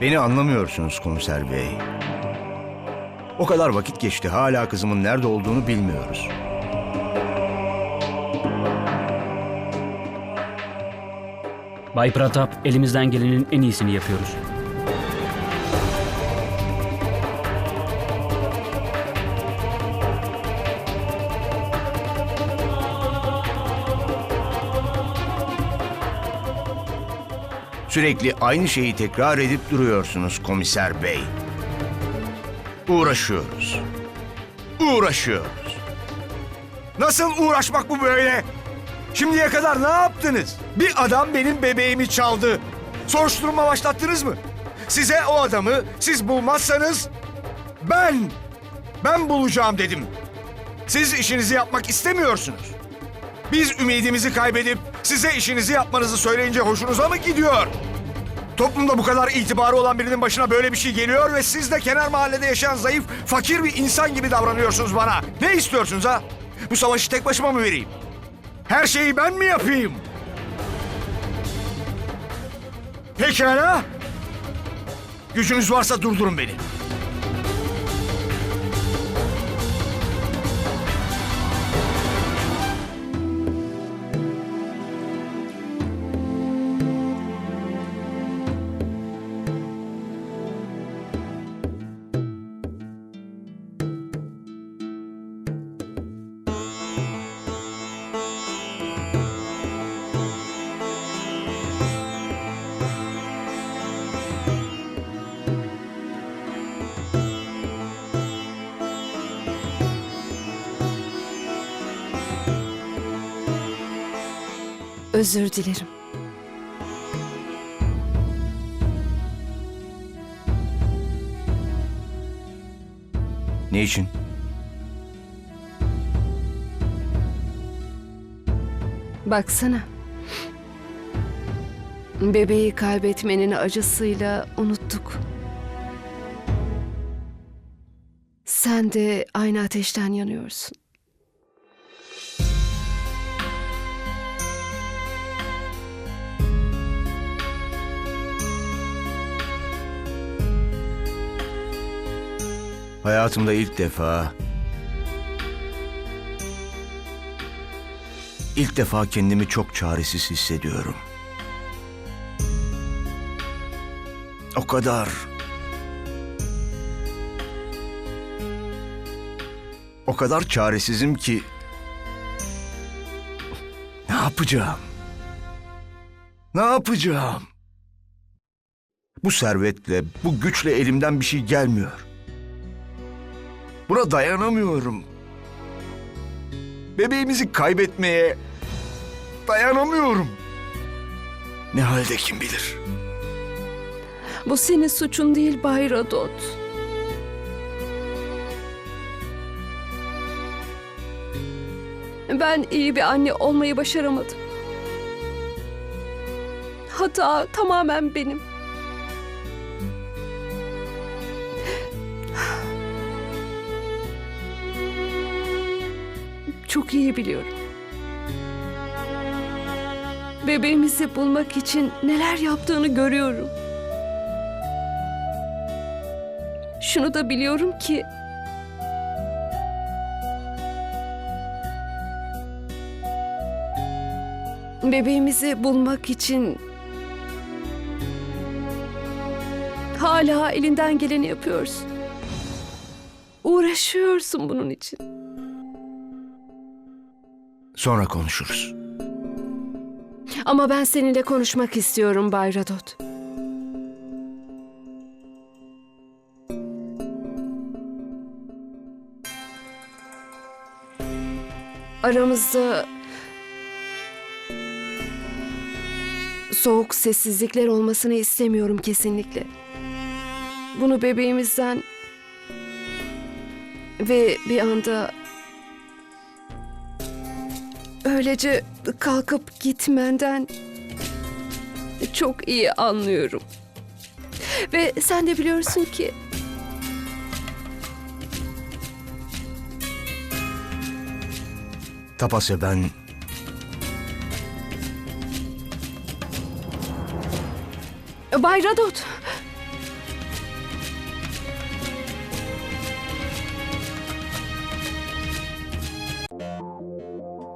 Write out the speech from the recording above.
Beni anlamıyorsunuz komiser bey. O kadar vakit geçti hala kızımın nerede olduğunu bilmiyoruz. Bay Pratap, elimizden gelenin en iyisini yapıyoruz. Sürekli aynı şeyi tekrar edip duruyorsunuz komiser bey. Uğraşıyoruz. Uğraşıyoruz. Nasıl uğraşmak bu böyle? Şimdiye kadar ne yaptınız? Bir adam benim bebeğimi çaldı. Soruşturma başlattınız mı? Size o adamı siz bulmazsanız ben, ben bulacağım dedim. Siz işinizi yapmak istemiyorsunuz. Biz ümidimizi kaybedip size işinizi yapmanızı söyleyince hoşunuza mı gidiyor? Toplumda bu kadar itibarı olan birinin başına böyle bir şey geliyor ve siz de kenar mahallede yaşayan zayıf, fakir bir insan gibi davranıyorsunuz bana. Ne istiyorsunuz ha? Bu savaşı tek başıma mı vereyim? Her şeyi ben mi yapayım? Pekala. Gücünüz varsa durdurun beni. Özür dilerim. Ne için? Baksana. Bebeği kaybetmenin acısıyla unuttuk. Sen de aynı ateşten yanıyorsun. Hayatımda ilk defa... ilk defa kendimi çok çaresiz hissediyorum. O kadar... O kadar çaresizim ki... Ne yapacağım? Ne yapacağım? Bu servetle, bu güçle elimden bir şey gelmiyor. Buna dayanamıyorum. Bebeğimizi kaybetmeye dayanamıyorum. Ne halde kim bilir? Bu senin suçun değil Bay Radot. Ben iyi bir anne olmayı başaramadım. Hata tamamen benim. Çok iyi biliyorum. Bebeğimizi bulmak için neler yaptığını görüyorum. Şunu da biliyorum ki bebeğimizi bulmak için hala elinden geleni yapıyorsun. Uğraşıyorsun bunun için. Sonra konuşuruz. Ama ben seninle konuşmak istiyorum Bay Radot. Aramızda soğuk sessizlikler olmasını istemiyorum kesinlikle. Bunu bebeğimizden ve bir anda öylece kalkıp gitmenden çok iyi anlıyorum. Ve sen de biliyorsun ki Tapasya ben... Bay Radot